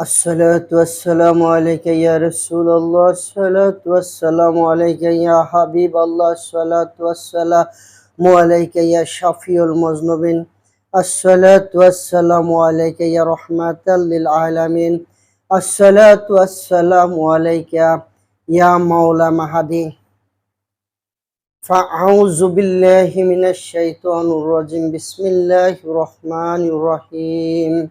الصلاة والسلام عليك يا رسول الله الصلاة والسلام عليك يا حبيب الله الصلاة والسلام عليك يا شفيع المذنبين الصلاة والسلام عليك يا رحمة للعالمين الصلاة والسلام عليك يا مولى مهدي فأعوذ بالله من الشيطان الرجيم بسم الله الرحمن الرحيم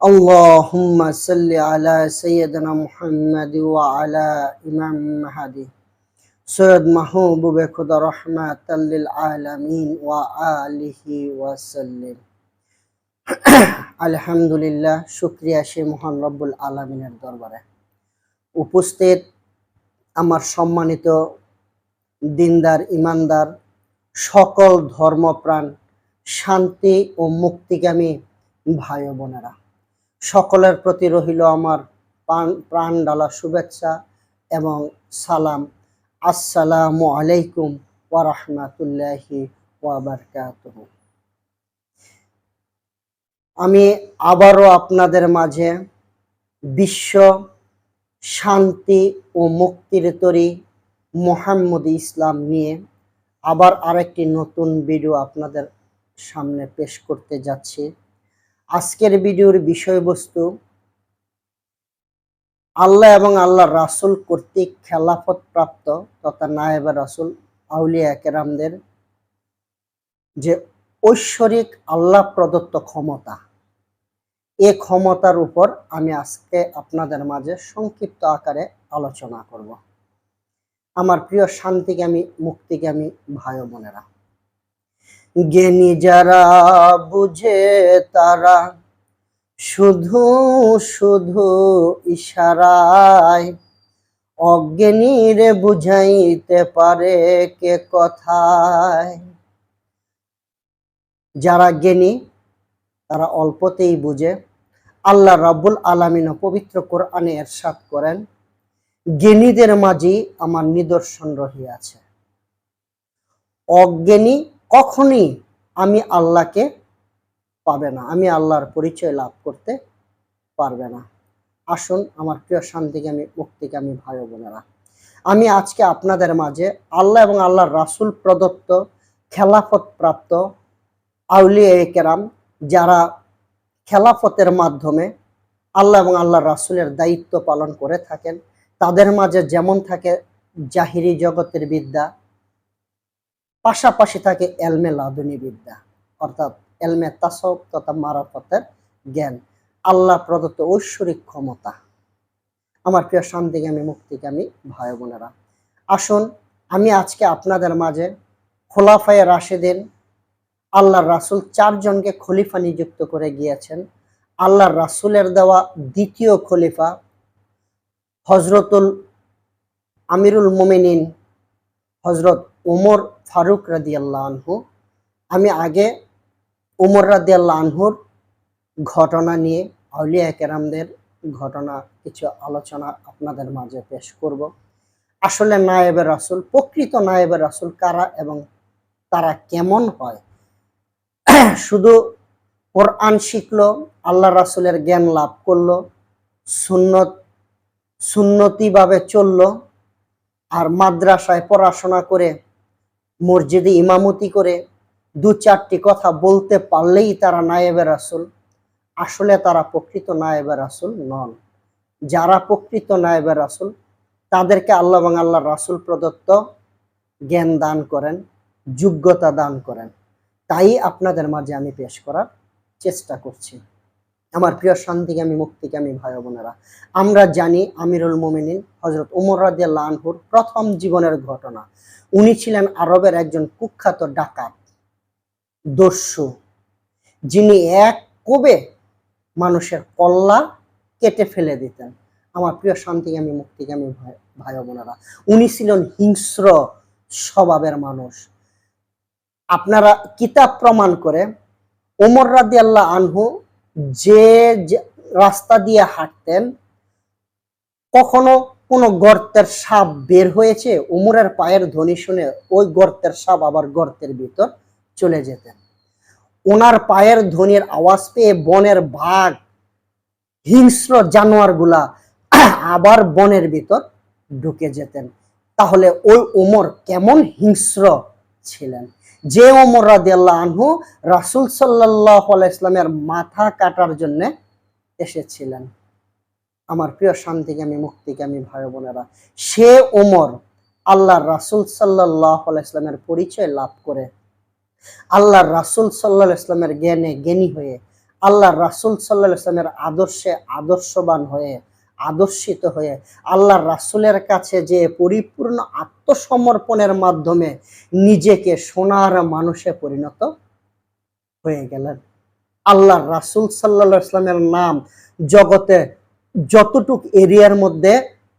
اللهم صل على سيدنا محمد وعلى إمام مهدي سيد محبوب خدا رحمة للعالمين وآله وسلم আলহামদুলিল্লাহ শুক্রিয়া সে মহান রব্বুল আলমিনের দরবারে উপস্থিত আমার সম্মানিত দিনদার ইমানদার সকল ধর্মপ্রাণ শান্তি ও মুক্তিগামী ভাই ও বোনেরা সকলের প্রতি রহিল আমার প্রাণ ডালা শুভেচ্ছা এবং সালাম। আসসালামু আলাইকুম ওয়ারহমাতুল্লাহি ওয়াবারকাতুহু আমি আবারও আপনাদের মাঝে বিশ্ব শান্তি ও মুক্তির তরী মোহাম্মদ ইসলাম নিয়ে আবার আরেকটি নতুন ভিডিও আপনাদের সামনে পেশ করতে যাচ্ছি। আজকের ভিডিওর বিষয়বস্তু, আল্লাহ এবং আল্লাহ রাসুল কর্তৃক খেলাফত প্রাপ্ত তথা নায়েবা রাসুল, আউলিয়া কেরামদের যে ঐশ্বরিক আল্লাহ প্রদত্ত ক্ষমতা, এ ক্ষমতার উপর আমি আজকে আপনাদের মাঝে সংক্ষিপ্ত আকারে আলোচনা করব। আমার প্রিয় শান্তিগামী, মুক্তিগামী ভাই বোনেরা জ্ঞানী যারা বুঝে তারা শুধু শুধু ইশারায় অজ্ঞানীরে বুঝাইতে পারে কে কথায়। যারা জ্ঞানী, তারা অল্পতেই বুঝে। আল্লাহ রাব্বুল আলমিন পবিত্র কোরআনে এরশাদ করেন, জ্ঞানীদের মাঝেই আমার নিদর্শন রহিয়াছে। অজ্ঞানী কখনই আমি আল্লাহকে পাবে না, আমি আল্লাহর পরিচয় লাভ করতে পারবে না। আসুন, আমার প্রিয় শান্তিকে আমি শান্তিকামী, মুক্তিকামী ভাই বোনেরা, আমি আজকে আপনাদের মাঝে আল্লাহ এবং আল্লাহর রাসুল প্রদত্ত খেলাফত প্রাপ্ত আউলিয়া কেরাম, যারা খেলাফতের মাধ্যমে আল্লাহ এবং আল্লাহ রাসুলের দায়িত্ব পালন করে থাকেন, তাদের মাঝে যেমন থাকে জাহিরি জগতের বিদ্যা পাশাপাশি থাকে এলমে লাদুনি বিদ্যা, অর্থাৎ এলমে তাসব তথা মারাফতের জ্ঞান আল্লাহ প্রদত্ত ঐশ্বরিক ক্ষমতা। আমার প্রিয় শান্তিগামী, মুক্তিগামী ভাই বোনেরা, আসুন আমি আজকে আপনাদের মাঝে খোলাফায়ে রাশেদিন আল্লাহর রাসুল চারজনকে খলিফা নিযুক্ত করে গিয়েছেন। আল্লাহর রাসুলের দেওয়া দ্বিতীয় খলিফা হজরতুল আমিরুল মোমিনিন হজরত উমর ফারুক রাদি আল্লাহ আনহু, আমি আগে উমর রাদি আল্লাহ আনহুর ঘটনা নিয়ে আউলিয়া কেরামদের ঘটনা কিছু আলোচনা আপনাদের মাঝে পেশ করব। আসলে নায়েবের রাসুল, প্রকৃত নায়েবের রাসুল কারা এবং তারা কেমন হয়? শুধু কোরআন শিখলো, আল্লাহ রাসুলের জ্ঞান লাভ করল, সুন্নত, সুন্নতিভাবে চলল, আর মাদ্রাসায় পড়াশোনা করে মসজিদে ইমামতি করে দু চারটি কথা বলতে পারলেই তারা নায়েবে রাসুল। আসলে তারা প্রকৃত নায়েবে রাসুল নন। যারা প্রকৃত নায়েবে রাসুল, তাদেরকে আল্লাহ এবং আল্লাহ রাসুল প্রদত্ত জ্ঞান দান করেন, যোগ্যতা দান করেন। তাই আপনাদের মাঝে আমি পেশ করার চেষ্টা করছি। আমার প্রিয় শান্তিকে আমি মুক্তিকে, আমি ভাই বোনেরা। আমরা জানি আমিরুল মোমিনিন হজরত উমর রাদিয়াল্লাহ আনহুর প্রথম জীবনের ঘটনা। উনি ছিলেন আরবের একজন কুখ্যাত ডাকাত, দস্যু, যিনি এক কবে মানুষের কল্লা কেটে ফেলে দিতেন। আমার প্রিয় শান্তিকামী মুক্তিকামী ভাই ভাই ও বোনেরা। উনি ছিলেন হিংস্র স্বভাবের মানুষ। আপনারা কিতাব প্রমাণ করে ওমর রাদি আল্লাহ আনহু যে রাস্তা দিয়ে হাঁটতেন, কখনো কোনো গর্তের সাপ বের হয়েছে? উমরের পায়ের ধ্বনি শুনে ওই গর্তের সাপ আবার গর্তের ভিতর চলে যেতেন। ওনার পায়ের ধ্বনির আওয়াজ পেয়ে বনের বাঘ, হিংস্র জানোয়ারগুলা আবার বনের ভিতর ঢুকে যেতেন। তাহলে ওই উমর কেমন হিংস্র ছিলেন? যে ওমর রাদিয়াল্লাহ আনহু রাসূল আলাইহি ইসলামের মাথা কাটার জন্য এসেছিলেন। আমার প্রিয় শান্তিকামী মুক্তিকামী ভাই বোনেরা, সে ওমর আল্লাহ রাসূল আলাইহি ইসলামের পরিচয় লাভ করে আল্লাহ রাসূল আলাইহি ইসলামের জ্ঞানে জ্ঞানী হয়ে আল্লাহ রাসুল সাল্লাহ ইসলামের আদর্শে আদর্শবান হয়ে আদর্শিত হয়ে আল্লাহর রাসূলের কাছে যে পরিপূর্ণ আত্মসমর্পণের মাধ্যমে নিজেকে সোনার মানুষে পরিণত হয়ে গেলেন। আল্লাহর রাসূল আলাইহি ইসলামের নাম জগতে যতটুক এরিয়ার মধ্যে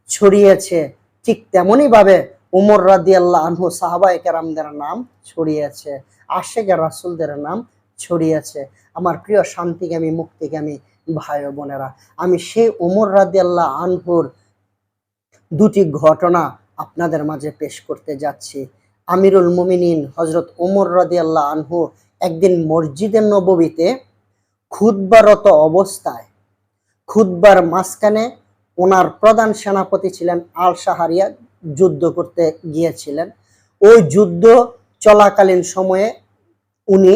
ছড়িয়েছে, ঠিক তেমনই ভাবে উমর রাদি আল্লাহ আনহু সাহাবা কেরামদের নাম ছড়িয়েছে আশেখ রাসুলদের নাম ছড়িয়েছে। আমার প্রিয় শান্তিগামী মুক্তিকামী ভাই বোনেরা, আমি সেই উমর রাদি আল্লাহ আনহুর দুটি ঘটনা আপনাদের মাঝে পেশ করতে যাচ্ছি। আমিরুল মুমিনিন হজরত উমর রাদি আল্লাহ আনহু একদিন মসজিদের নববীতে খুদ্বারত অবস্থায় খুদ্বার মাঝখানে ওনার প্রধান সেনাপতি ছিলেন আল সাহারিয়া যুদ্ধ করতে গিয়েছিলেন। ওই যুদ্ধ চলাকালীন সময়ে উনি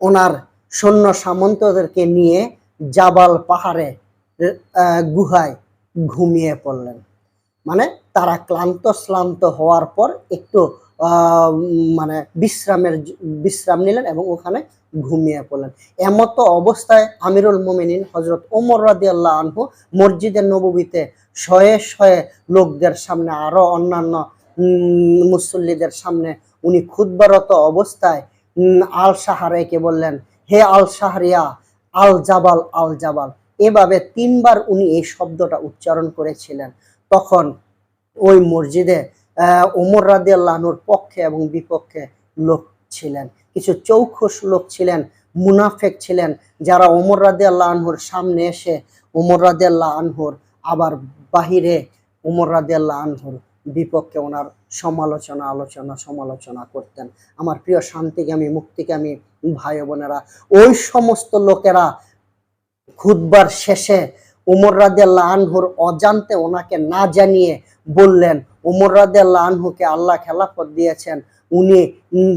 ওনার সৈন্য সামন্তদেরকে নিয়ে জাবাল পাহাড়ে গুহায় ঘুমিয়ে পড়লেন। মানে তারা ক্লান্ত শ্লান্ত হওয়ার পর একটু মানে বিশ্রামের বিশ্রাম নিলেন এবং ওখানে ঘুমিয়ে পড়লেন। এমতো অবস্থায় আমিরুল মোমিনিন হজরত ওমর রাদি আল্লাহ আনহু মসজিদের নবীতে শয়ে শয়ে লোকদের সামনে আরও অন্যান্য মুসল্লিদের সামনে উনি খুদ্বারত অবস্থায় আল সাহারাইকে বললেন হে আল শাহরিয়া, আল জাবাল আল জাবাল। এভাবে তিনবার উনি এই শব্দটা উচ্চারণ করেছিলেন। তখন ওই মসজিদে ওমর রাদি আল্লাহনুর পক্ষে এবং বিপক্ষে লোক ছিলেন। কিছু চৌখস লোক ছিলেন, মুনাফেক ছিলেন, যারা ওমর রাদি আল্লাহ আনহুর সামনে এসে ওমর রাদি আল্লাহ আনহুর আবার বাহিরে ওমর রাদি আল্লাহ আনহুর বিপক্ষে ওনার সমালোচনা, আলোচনা, সমালোচনা করতেন। আমার প্রিয় শান্তিকামী মুক্তিকামী ভাই বোনেরা, ওই সমস্ত লোকেরা খুদবার শেষে উমর রাদিয়াল্লাহ আনহুর অজান্তে ওনাকে না জানিয়ে বললেন উমর রাদিয়াল্লাহ আনহুকে আল্লাহ খেলাফত দিয়েছেন। উনি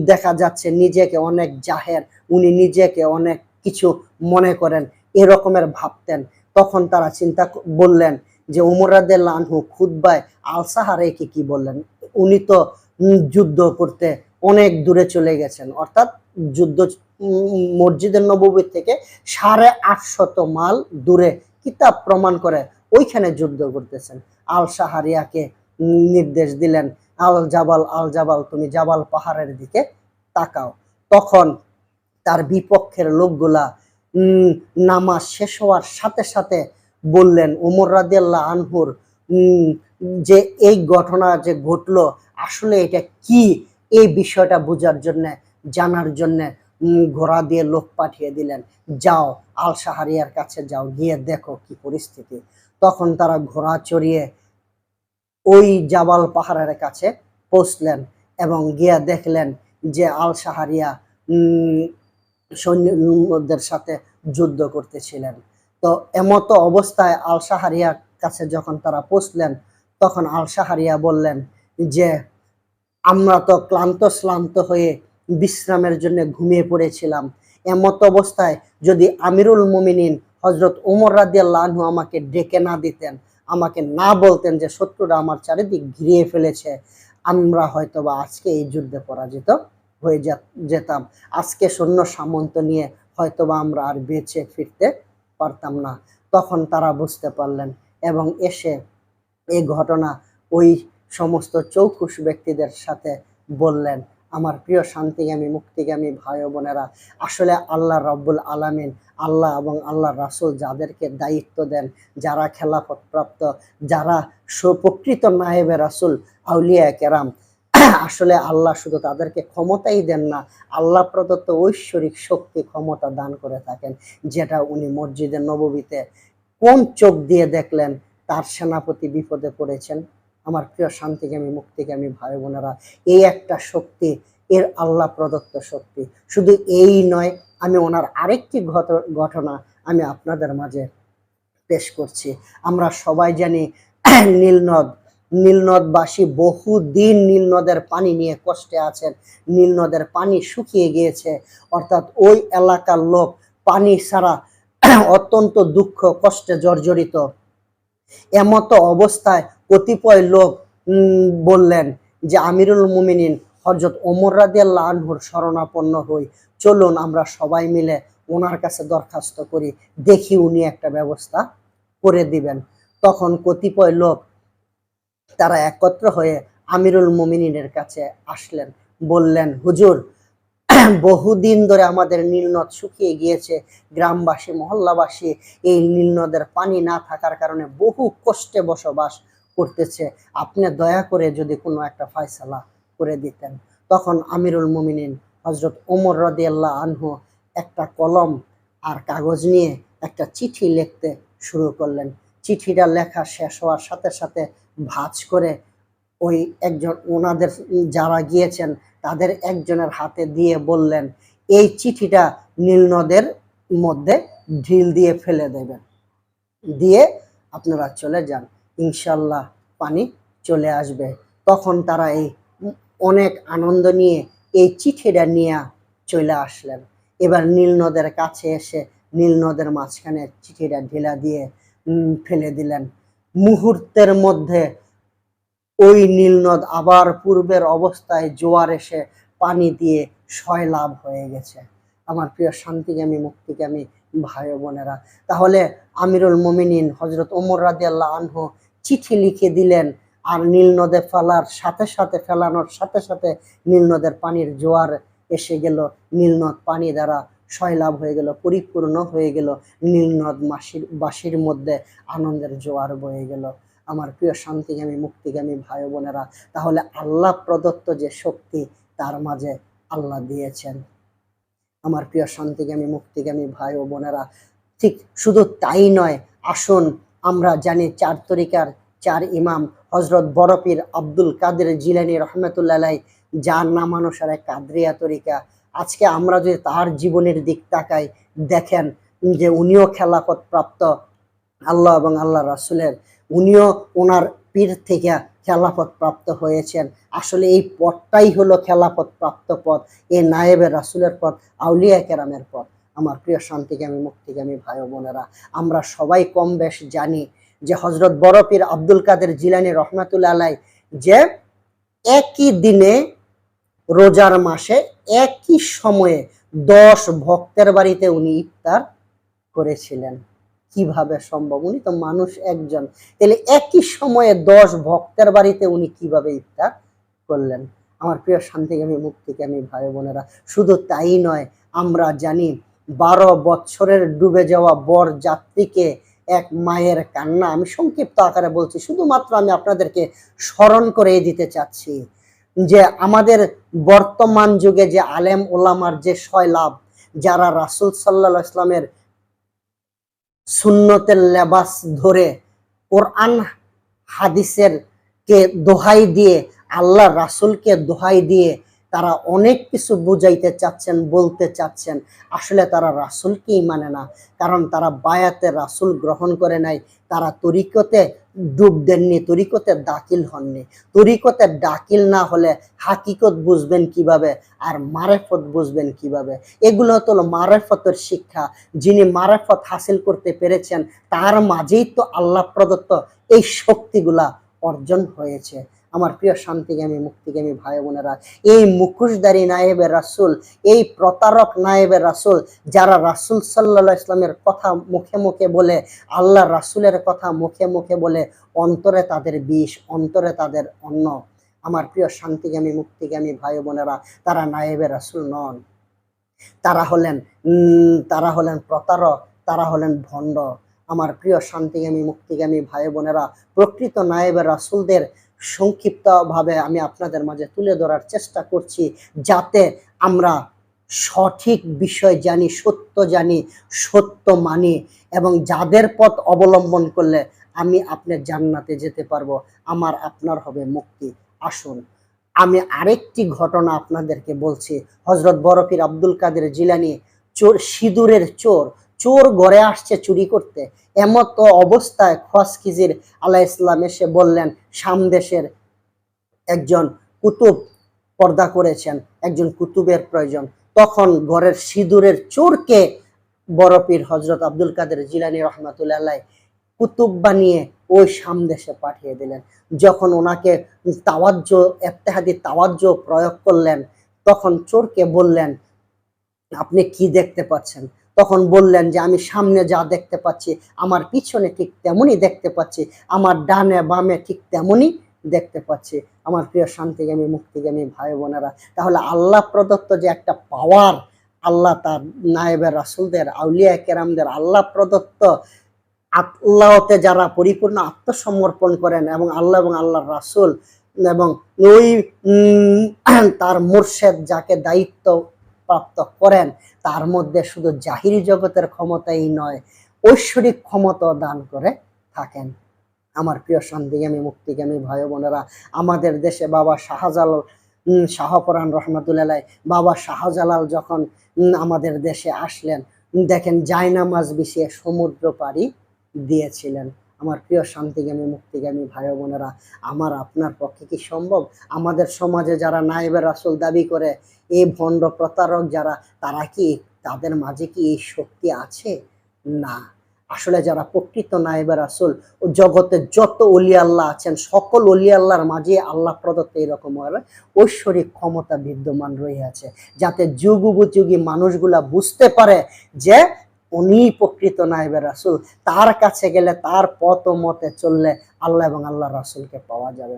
দেখা যাচ্ছে নিজেকে অনেক জাহের, উনি নিজেকে অনেক কিছু মনে করেন। এরকমের ভাবতেন। তখন তারা চিন্তা বললেন যে উমর রাদিয়াল্লাহ আনহু খুদ্বায় আল সাহারেকে কি বললেন? উনি তো যুদ্ধ করতে অনেক দূরে চলে গেছেন। অর্থাৎ যুদ্ধ মসজিদের নবী থেকে সাড়ে আটশত মাল দূরে কিতাব প্রমাণ করে ওইখানে যুদ্ধ করতেছেন। আল সাহারিয়াকে নির্দেশ দিলেন, আল জাবাল আল জাবাল, তুমি জাবাল পাহাড়ের দিকে তাকাও। তখন তার বিপক্ষের লোকগুলা নামাজ শেষ হওয়ার সাথে সাথে বললেন, উমর রাদিয়াল্লাহ আনহুর যে এই ঘটনা যে ঘটলো, আসলে এটা কি? এই বিষয়টা বোঝার জন্যে, জানার জন্য ঘোড়া দিয়ে লোক পাঠিয়ে দিলেন। যাও, আল সাহারিয়ার কাছে যাও, গিয়ে দেখো কি পরিস্থিতি। তখন তারা ঘোড়া চড়িয়ে ওই জাবাল পাহাড়ের কাছে পৌঁছলেন এবং গিয়া দেখলেন যে আল সাহারিয়া সৈন্যদের সাথে যুদ্ধ করতেছিলেন। তো এমতো অবস্থায় আল সাহারিয়ার কাছে যখন তারা পৌঁছলেন তখন আল সাহারিয়া বললেন যে, আমরা তো ক্লান্ত শ্লান্ত হয়ে বিশ্রামের জন্য ঘুমিয়ে পড়েছিলাম। এমত অবস্থায় যদি আমিরুল মুমিনিন হজরত উমর রাদিয়াল্লাহ আমাকে ডেকে না দিতেন, আমাকে না বলতেন যে শত্রুরা আমার চারিদিক ঘিরিয়ে ফেলেছে, আমরা হয়তোবা আজকে এই যুদ্ধে পরাজিত হয়ে যেতাম। আজকে সৈন্য সামন্ত নিয়ে হয়তোবা আমরা আর বেঁচে ফিরতে পারতাম না। তখন তারা বুঝতে পারলেন এবং এসে এই ঘটনা ওই সমস্ত চৌকুশ ব্যক্তিদের সাথে বললেন। আমার প্রিয় শান্তিগামী, মুক্তিগামী ভাই বোনেরা, আসলে আল্লাহ রব্বুল আলামিন আল্লাহ এবং আল্লাহ রাসূল যাদেরকে দায়িত্ব দেন, যারা খেলাফত প্রাপ্ত, যারা সুপ্রকৃত নায়েবে রাসূল, আউলিয়া কেরাম, আসলে আল্লাহ শুধু তাদেরকে ক্ষমতাই দেন না, আল্লাহ প্রদত্ত ঐশ্বরিক শক্তি, ক্ষমতা দান করে থাকেন, যেটা উনি মসজিদে নববীতে কোন চোখ দিয়ে দেখলেন তার সেনাপতি বিপদে পড়েছেন। আমার প্রিয় শান্তিগামী মুক্তিগামী ভাই বোনেরা, এই একটা শক্তি, এর আল্লাহ প্রদত্ত শক্তি। শুধু এই নয়, আমি ওনার আরেকটি ঘট- ঘটনা আমি আপনাদের মাঝে পেশ করছি। আমরা সবাই জানি নীলনদ নীলনদবাসী বহুদিন নীলনদের পানি নিয়ে কষ্টে আছেন। নীলনদের পানি শুকিয়ে গিয়েছে। অর্থাৎ ওই এলাকার লোক পানি ছাড়া অত্যন্ত দুঃখ, কষ্টে জর্জরিত। এমতো অবস্থায় কতিপয় লোক বললেন যে আমিরুল মুমিনিন হজরত ওমর রাদিয়াল্লাহ আনহুর শরণাপন্ন হই। চলুন আমরা সবাই মিলে ওনার কাছে দরখাস্ত করি। দেখি উনি একটা ব্যবস্থা করে দিবেন। তখন কতিপয় লোক তারা একত্র হয়ে আমিরুল মুমিনিনের কাছে আসলেন। বললেন, হুজুর বহুদিন ধরে আমাদের নীলনদ শুকিয়ে গিয়েছে। গ্রামবাসী, মহল্লাবাসী এই নীলনদের পানি না থাকার কারণে বহু কষ্টে বসবাস করতেছে। আপনি দয়া করে যদি কোনো একটা ফয়সালা করে দিতেন। তখন আমিরুল মুমিনিন হজরত ওমর রদিয়াল্লাহ আনহু একটা কলম আর কাগজ নিয়ে একটা চিঠি লিখতে শুরু করলেন। চিঠিটা লেখা শেষ হওয়ার সাথে সাথে ভাঁজ করে ওই একজন ওনাদের যারা গিয়েছেন তাদের একজনের হাতে দিয়ে বললেন, এই চিঠিটা নীলনদের মধ্যে ঢিল দিয়ে ফেলে দেবেন। দিয়ে আপনারা চলে যান। ইনশাল্লাহ পানি চলে আসবে। তখন তারা এই অনেক আনন্দ নিয়ে এই চিঠিটা নিয়ে চলে আসলেন। এবার নীল নদের কাছে এসে নীল নদের মাঝখানে চিঠিটা ঢিলা দিয়ে ফেলে দিলেন। মুহূর্তের মধ্যে ওই নীলনদ আবার পূর্বের অবস্থায় জোয়ার এসে পানি দিয়ে সয়লাভ হয়ে গেছে। আমার প্রিয় শান্তিগামী, মুক্তিগামী ভাই বোনেরা, তাহলে আমিরুল মোমিনিন হজরত ওমর রাদি আল্লাহ আনহু চিঠি লিখে দিলেন আর নীল নদে ফেলার সাথে সাথে, ফেলানোর সাথে সাথে নীল নদের পানির জোয়ার এসে গেল। নীলনদ পানি দ্বারা সয়লাভ হয়ে গেল, পরিপূর্ণ হয়ে গেল। নীলনদ মাসির বাসির মধ্যে আনন্দের জোয়ার বয়ে গেল। আমার প্রিয় শান্তিগামী, মুক্তিগামী ভাই বোনেরা, তাহলে আল্লাহ প্রদত্ত যে শক্তি, তার মাঝে আল্লাহ দিয়েছেন। আমার প্রিয় শান্তিগামী, মুক্তিগামী ভাই ও বোনেরা, ঠিক শুধু তাই নয়, আসুন আমরা জানি চার তরিকার চার ইমাম হজরত বরফির আব্দুল কাদের জিলানি রহমতুল্লাহ যার নামানুসারে কাদরিয়া তরিকা। আজকে আমরা যদি তার জীবনের দিক তাকাই, দেখেন যে উনিও খেলাফত প্রাপ্ত আল্লাহ এবং আল্লাহ রাসুলের। উনিও ওনার পীর থেকে খেলাফত প্রাপ্ত হয়েছেন। আসলে এই পথটাই হলো খেলাফত প্রাপ্ত পথ এ নায়েবের রাসুলের পথ আউলিয়া কেরামের পথ আমার প্রিয় শান্তিগামী মুক্তিগামী ভাই বোনেরা, আমরা সবাই কম বেশ জানি যে হজরত বরফির আব্দুল কাদের জিলানি রহমাতুল্লা আলাই যে একই দিনে রোজার মাসে, একই সময়ে দশ ভক্তের বাড়িতে উনি ইফতার করেছিলেন। কীভাবে সম্ভব? উনি তো মানুষ একজন। তাহলে একই সময়ে দশ ভক্তের বাড়িতে উনি কীভাবে ইফতার করলেন? আমার প্রিয় শান্তিগামী মুক্তিগামী ভাই বোনেরা, শুধু তাই নয়, আমরা জানি বারো বছরের ডুবে যাওয়া বর যাত্রীকে এক মায়ের কান্না। আমি সংক্ষিপ্ত আকারে বলছি, শুধুমাত্র আমি আপনাদেরকে স্মরণ করে দিতে চাচ্ছি যে আমাদের বর্তমান যুগে যে আলেম ওলামার যে লাভ যারা রাসুল সাল্লাহ ইসলামের সুন্নতের লেবাস ধরে কোরআন হাদিসের কে দোহাই দিয়ে, আল্লাহ রাসুলকে দোহাই দিয়ে তারা অনেক কিছু বুঝাইতে চাচ্ছেন, বলতে চাচ্ছেন। আসলে তারা রাসুলকেই মানে না, কারণ তারা বায়াতে রাসুল গ্রহণ করে নাই, তারা তরিকতে ডুব দেননি, তরিকতে দাখিল হননি। তরিকতে দাখিল না হলে হাকিকত বুঝবেন কীভাবে আর মারেফত বুঝবেন কীভাবে? এগুলো হলো মারেফতের শিক্ষা। যিনি মারেফত হাসিল করতে পেরেছেন, তার মাঝেই তো আল্লাহ প্রদত্ত এই শক্তিগুলা অর্জন হয়েছে। আমার প্রিয় শান্তিগামী, মুক্তিগামী ভাই বোনেরা, এই মুখোশধারী নায়েবের রাসুল, এই প্রতারক নায়েবের রাসুল, যারা রাসুল সাল্লাহ ইসলামের কথা মুখে মুখে বলে, আল্লাহ রাসুলের কথা মুখে মুখে বলে, অন্তরে তাদের বিষ, অন্তরে তাদের অন্ন। আমার প্রিয় শান্তিগামী, মুক্তিগামী ভাই বোনেরা, তারা নায়েবে রাসুল নন। তারা হলেন তারা হলেন প্রতারক, তারা হলেন ভণ্ড। আমার প্রিয় শান্তিগামী, মুক্তিগামী ভাই বোনেরা, প্রকৃত নায়েবের রাসুলদের সংক্ষিপ্তভাবে আমি আপনাদের মাঝে তুলে ধরার চেষ্টা করছি যাতে আমরা সঠিক বিষয় জানি, সত্য জানি, সত্য মানি এবং যাদের পথ অবলম্বন করলে আমি আপনার জান্নাতে যেতে পারব। আমার, আপনার হবে মুক্তি। আসুন। আমি আরেকটি ঘটনা আপনাদেরকে বলছি। হজরত বরফির আব্দুল কাদের জিলানি চোর, সিঁদুরের চোর চোর ঘরে আসছে চুরি করতে। এমত অবস্থায় খসকিজির আলাহ ইসলাম এসে বললেন সামদেশের একজন কুতুব পর্দা করেছেন, একজন কুতুবের প্রয়োজন। তখন ঘরের সিঁদুরের চোরকে বরফির হজরত আব্দুল কাদের জিলানি রহমাতুল্লাহ কুতুব বানিয়ে ওই সামদেশে পাঠিয়ে দিলেন। যখন ওনাকে তাওয়াজ্য এত্তেহাদি তাওয়াজ্য প্রয়োগ করলেন, তখন চোরকে বললেন, আপনি কি দেখতে পাচ্ছেন? তখন বললেন যে, আমি সামনে যা দেখতে পাচ্ছি, আমার পিছনে ঠিক তেমনই দেখতে পাচ্ছি, আমার ডানে বামে ঠিক তেমনই দেখতে পাচ্ছি। আমার প্রিয় শান্তিগামী, মুক্তিগামী ভাই বোনেরা, তাহলে আল্লাহ প্রদত্ত যে একটা পাওয়ার আল্লাহ তার নায়েবের রাসুলদের, আউলিয়া কেরামদের, আল্লাহ প্রদত্ত আল্লাহতে যারা পরিপূর্ণ আত্মসমর্পণ করেন এবং আল্লাহ এবং আল্লাহর রাসুল এবং ওই তার মুর্শেদ যাকে দায়িত্ব প্রাপ্ত করেন তার মধ্যে শুধু জাহিরি জগতের ক্ষমতাই নয় ঐশ্বরিক ক্ষমতা দান করে থাকেন। আমার প্রিয় শান্তিগামী মুক্তিগামী ভাই বোনেরা আমাদের দেশে বাবা শাহজালাল উম, শাহপরান রহমতুল্লাহ বাবা শাহজালাল যখন আমাদের দেশে আসলেন দেখেন জায়নামাজ বিছিয়ে সমুদ্র পাড়ি দিয়েছিলেন। আমার প্রিয় শান্তিগামী, মুক্তিগামী ভাই বোনেরা, আমার আপনার পক্ষে কি সম্ভব? আমাদের সমাজে যারা নাইবের রাসুল দাবি করে এই ভণ্ড প্রতারক যারা, তারা কি তাদের মাঝে কি এই শক্তি আছে? না। আসলে যারা প্রকৃত নাইবে রাসুল, ও জগতে যত অলি আল্লাহ আছেন, সকল অলি আল্লাহর মাঝে আল্লাহ প্রদত্ত এরকম ঐশ্বরিক ক্ষমতা বিদ্যমান রয়েছে যাতে যুগ যুগী মানুষগুলা বুঝতে পারে যে উনি প্রকৃত নাইবে রাসুল। তার কাছে গেলে তার পথ ও মতে চললে আল্লাহ এবং আল্লাহ রাসুলকে পাওয়া যাবে।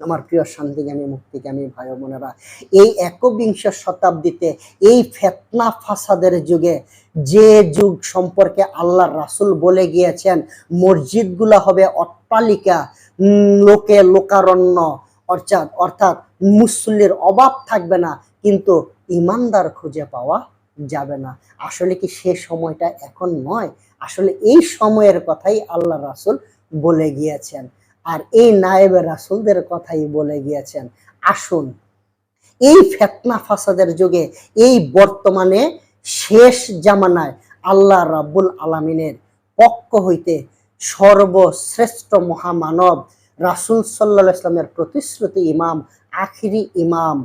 আমার প্রিয় শান্তিগামী মুক্তিগামী ভাই বোনেরা, এই একবিংশ শতাব্দীতে এই ফেতনা ফাসাদের যুগে যে যুগ সম্পর্কে আল্লাহ রাসুল বলে গিয়েছেন, মসজিদগুলো হবে অট্টালিকা, লোকে লোকারণ্য, অর্থাৎ অর্থাৎ মুসল্লির অভাব থাকবে না, কিন্তু ইমানদার খুঁজে পাওয়া যাবে না। আসলে কি সে সময়টা এখন নয়? আসলে এই সময়ের কথাই আল্লাহ রাসুল বলে গিয়েছেন। আর এই নায়েবের রাসুলদের কথাই বলে গিয়েছেন। আসুন, এই ফেতনা ফাসাদের যুগে, এই বর্তমানে শেষ জামানায় আল্লাহ রাব্বুল আলামিনের পক্ষ হইতে সর্বশ্রেষ্ঠ মহামানব রাসুল সাল্লাহ ইসলামের প্রতিশ্রুতি ইমাম, আখিরি ইমাম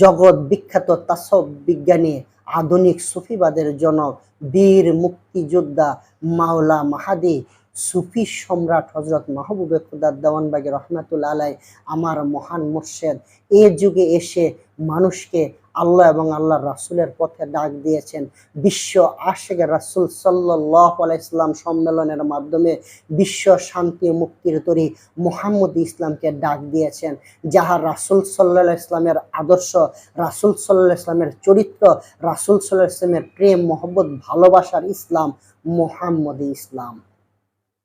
জগৎ বিখ্যাত তাসব বিজ্ঞানী, আধুনিক সুফিবাদের জনক, বীর মুক্তিযোদ্ধা মাওলা মাহাদি, সুফি সম্রাট হজরত মাহবুবে খুদার দেওয়ানবাগি রহমাতুল আলাই আমার মহান মোর্শেদ। এ যুগে এসে মানুষকে আল্লাহ এবং আল্লাহ রাসুলের পথে ডাক দিয়েছেন। বিশ্ব আশেকের রাসুল সাল্লাহ ইসলাম সম্মেলনের মাধ্যমে বিশ্ব শান্তি মুক্তির তরি মোহাম্মদ ইসলামকে ডাক দিয়েছেন যাহা রাসুল সাল্লাহ ইসলামের আদর্শ, রাসুল সাল্লাহ ইসলামের চরিত্র, রাসুল সাল্লাহ ইসলামের প্রেম, মোহব্বত, ভালোবাসার ইসলাম মোহাম্মদ ইসলাম।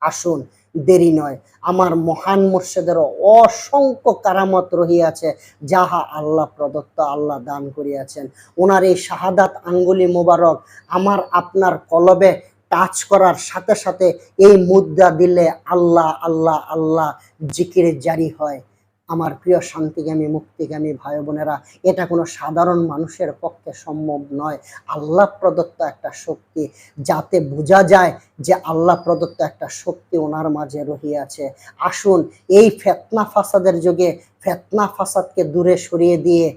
আসুন, দেরি নয়। আমার মহান মুর্শেদের অসংখ্য কারামত রহিয়াছে, যাহা আল্লাহ প্রদত্ত আল্লাহ দান করিয়াছেন। ওনার এই শাহাদাত আঙ্গুলি মোবারক আমার আপনার কলবে টাচ করার সাথে সাথে এই মুদ্রা দিলে আল্লাহ আল্লাহ আল্লাহ জিকিরে জারি হয়। আমার প্রিয় শান্তিগামী, মুক্তিগামী ভাই বোনেরা, এটা কোনো সাধারণ মানুষের পক্ষে সম্ভব নয়। আল্লাহ প্রদত্ত একটা শক্তি, যাতে বোঝা যায় যে আল্লাহ প্রদত্ত একটা শক্তি ওনার মাঝে রহিয়াছে আসুন, এই ফেতনা ফাসাদের যুগে ফেতনা ফাসাদকে দূরে সরিয়ে দিয়ে,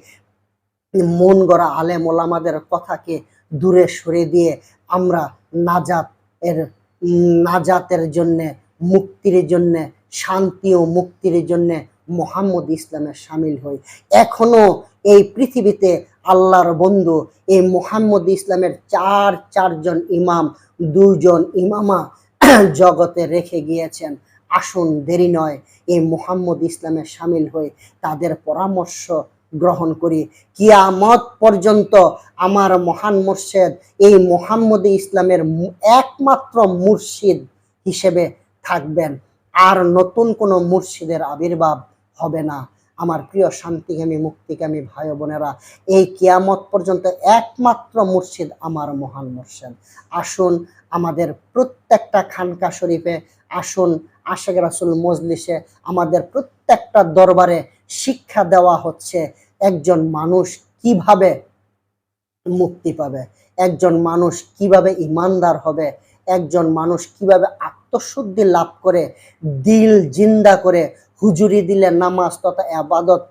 মন গড়া আলেম ওলামাদের কথাকে দূরে সরিয়ে দিয়ে আমরা নাজাত এর, নাজাতের জন্যে, মুক্তির জন্যে, শান্তি ও মুক্তির জন্যে মোহাম্মদ ইসলামের সামিল হই। এখনও এই পৃথিবীতে আল্লাহর বন্ধু এই মোহাম্মদ ইসলামের চার, চারজন ইমাম দুজন ইমামা জগতে রেখে গিয়েছেন। আসুন দেরি নয়, এই মোহাম্মদ ইসলামের সামিল হয়ে তাদের পরামর্শ গ্রহণ করি। কিয়ামত পর্যন্ত আমার মহান মুর্শেদ, এই মোহাম্মদ ইসলামের একমাত্র মুর্শিদ হিসেবে থাকবেন। আর নতুন কোনো মুর্শিদের আবির্ভাব হবে না। আমার প্রিয় শান্তিকামী মুক্তিকামী ভাই বোনেরা, এই কিয়ামত পর্যন্ত একমাত্র মুর্শিদ আমার মহান মুর্শিদ। আসুন আমাদের প্রত্যেকটা খানকা শরীফে, আসুন আশেখ রাসুল মজলিসে আমাদের প্রত্যেকটা দরবারে শিক্ষা দেওয়া হচ্ছে, একজন মানুষ কীভাবে মুক্তি পাবে? একজন মানুষ কীভাবে ইমানদার হবে? একজন মানুষ কীভাবে আত্মশুদ্ধি লাভ করে, দিল জিন্দা করে হুজুরি দিলে নামাজ তথা আবাদত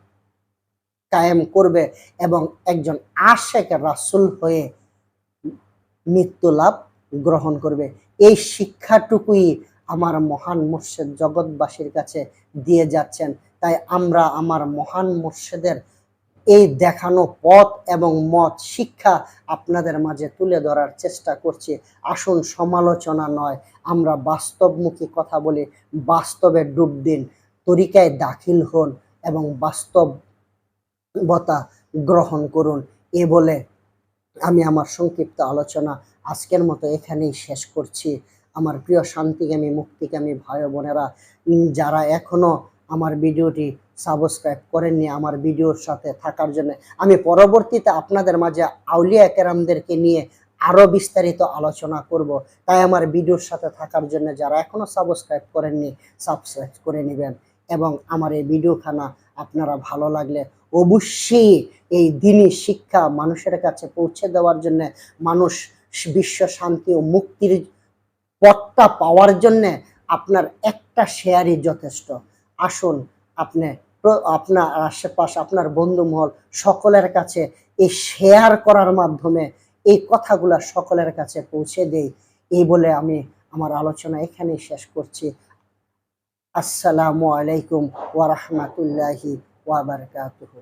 কায়েম করবে এবং একজন আশেক রাসুল হয়ে মৃত্যু লাভ গ্রহণ করবে। এই শিক্ষাটুকুই আমার মহান মুর্শেদ জগৎবাসীর কাছে দিয়ে যাচ্ছেন। তাই আমরা আমার মহান মুর্শেদের এই দেখানো পথ এবং মত শিক্ষা আপনাদের মাঝে তুলে ধরার চেষ্টা করছি। আসুন সমালোচনা নয়, আমরা বাস্তবমুখী কথা বলি, বাস্তবে ডুব দিন। তরিকায় দাখিল হন এবং বাস্তবতা গ্রহণ করুন। এ বলে আমি আমার সংক্ষিপ্ত আলোচনা আজকের মতো এখানেই শেষ করছি। আমার প্রিয় শান্তিকামী মুক্তিকামী ভাই বোনেরা যারা এখনও আমার ভিডিওটি সাবস্ক্রাইব করেননি, আমার ভিডিওর সাথে থাকার জন্য আমি পরবর্তীতে আপনাদের মাঝে আউলিয়া কেরামদেরকে নিয়ে আরও বিস্তারিত আলোচনা করব। তাই আমার ভিডিওর সাথে থাকার জন্য যারা এখনও সাবস্ক্রাইব করেননি, সাবস্ক্রাইব করে নেবেন। এবং আমার এই ভিডিওখানা আপনারা ভালো লাগলে অবশ্যই এই দিনই শিক্ষা মানুষের কাছে পৌঁছে দেওয়ার জন্য, মানুষ বিশ্ব শান্তি ও মুক্তির পথটা পাওয়ার জন্য আপনার একটা শেয়ারই যথেষ্ট। আসুন, আপনি আপনার আশেপাশ, আপনার বন্ধুমহল সকলের কাছে এই শেয়ার করার মাধ্যমে এই কথাগুলা সকলের কাছে পৌঁছে দেই। এই বলে আমি আমার আলোচনা এখানেই শেষ করছি। আসসালামু আলাইকুম ওয়া ওয়াবারকাতুহ ওয়া বারাকাতুহু।